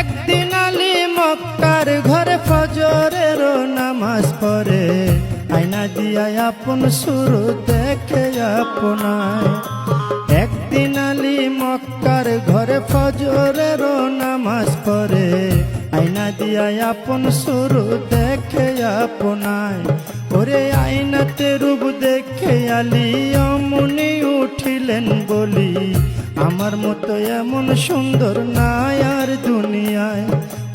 একদিন আলী মক্কার ঘরে ফজরের নামাজ পড়ে। আয়না দিয়া আপন শুরু দেখে আপনায়। একদিন আলী মক্কার ঘরে ফজরের নামাজ পড়ে। আয়না দিয়া আপন শুরু দেখে আপনায়। ওরে আয়নাতে রূপ দেখে আলী অমনি উঠিলেন বলি। আমার মতো এমন সুন্দর নাই আর দুনিয়ায়।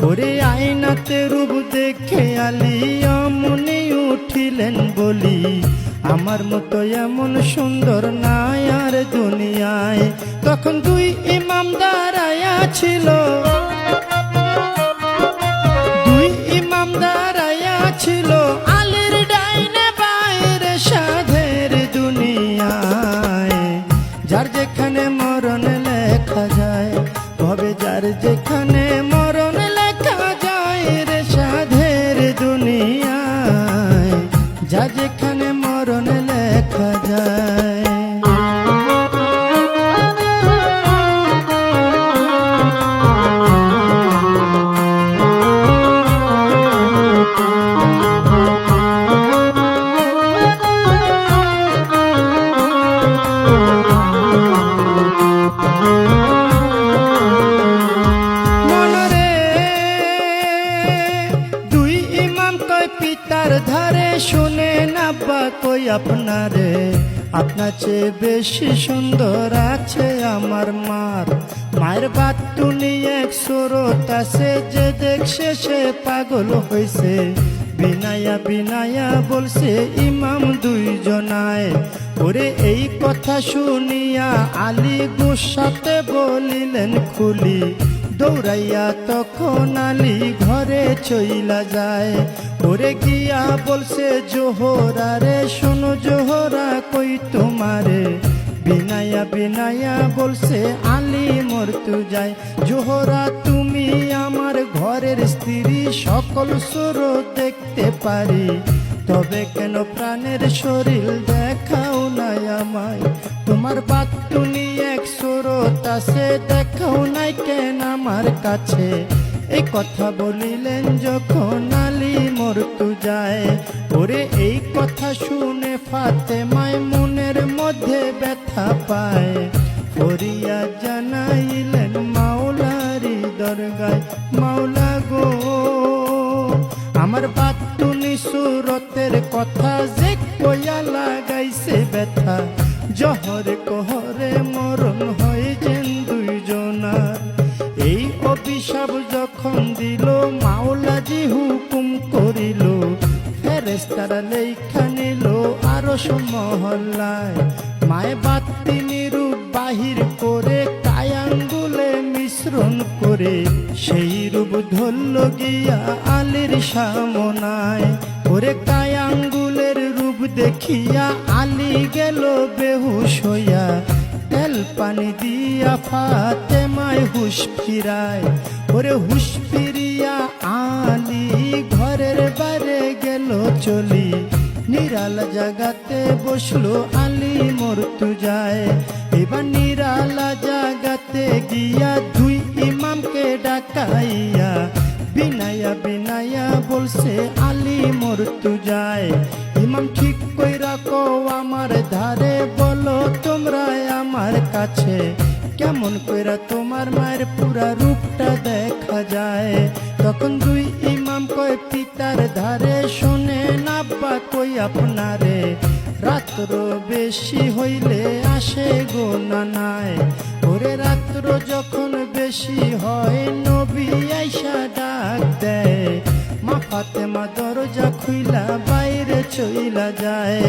ওরে আয়নাতে রূপ দেখে আলি, অমনি উঠিলেন বলি। আমার মতো এমন সুন্দর নাই আর দুনিয়ায়। তখন দুই ইমাম দাঁড়াইয়া ছিল। যার যেখানে মরণ লেখা যায় ভবে যার যেখানে মরণ লেখা যায় রে সাধের দুনিয়ায়। যার যেখানে আপনারে। আপনার চেয়ে বেশি সুন্দর আছে আমার মার। মায়ের বাত তুনি এক সুরত আছে, যে দেখছে সে পাগল হইছে। বিনায়া বিনায়া বলছে, ইমাম দুইজনায়। ওরে এই কথা শুনিয়া আলী গুসাতে বলিলেন খুলি। দৌড়াইয়া তখন আলী ঘরে চইলা যায়। ওরে গিয়া বলছে, জোহরা রে, শোনো জোহরা কই তোমারে? বিনায়া বিনায়া বলছে, আলী মরতু যায়। জোহরা, তুমি আমার ঘরের স্ত্রী, সকল সুর দেখতে পারি। তবে কেন প্রাণের শরীর দেখাও নাই আমায়? তোমার বাতুনি এক আছে দেখাও নাই কেন আমার কাছে? এই কথা বলিলেন যখন আলী মরতু যায়। ওরে এই কথা শুনে ফাতে মায় মনের মধ্যে ব্যথা পায়। করিয়া জানাইলেন, মাওলারি দরগায়, মাওলা গো। আমার বাতুনি সুরতের কথা যে কয়া লাগাইছে ব্যথা। জহর কহরে মরণ ফেরেস্তারা লেখা নিল আরও মহল্লায়। মায় বাত্তি নিরূপ বাহির করে কায়াঙ্গুলে মিশ্রণ করে, সেই রূপ ধরল গিয়া আলীর সামনায়। ওরে কায়াঙ্গুলের রূপ দেখিয়া আলী গেল বেহুশ হইয়া। তেল পানি দিয়া ফাতে মায় হুশ ফিরায়। ওরে হুশ ফিরিয়া চলি, নিরাল জাগাতে বসল আলী, মরতু যায়। এবার নিরালা জাগাতে গিয়া দুই ইমামকে ডাকাইয়া, বিনায়া বিনায়া বলছে, আলী, মরতু যায়। ইমাম ঠিক কই রাখো আমার ধারে বলো, তোমরা আমার কাছে। কেমন কইরা তোমার মায়ের পুরা রূপটা দেখা যায়? তখন দুই ইমাম কয় পিতার ধারে শোনে নাব্বা কই আপনারে রাত্র বেশি হইলে আসে গো নানায় ওরে রাত্র যখন বেশি হয় নবী আইসা ডাক দেয় মা ফাতেমা দরজা খুইলা বাইরে চইলা যায়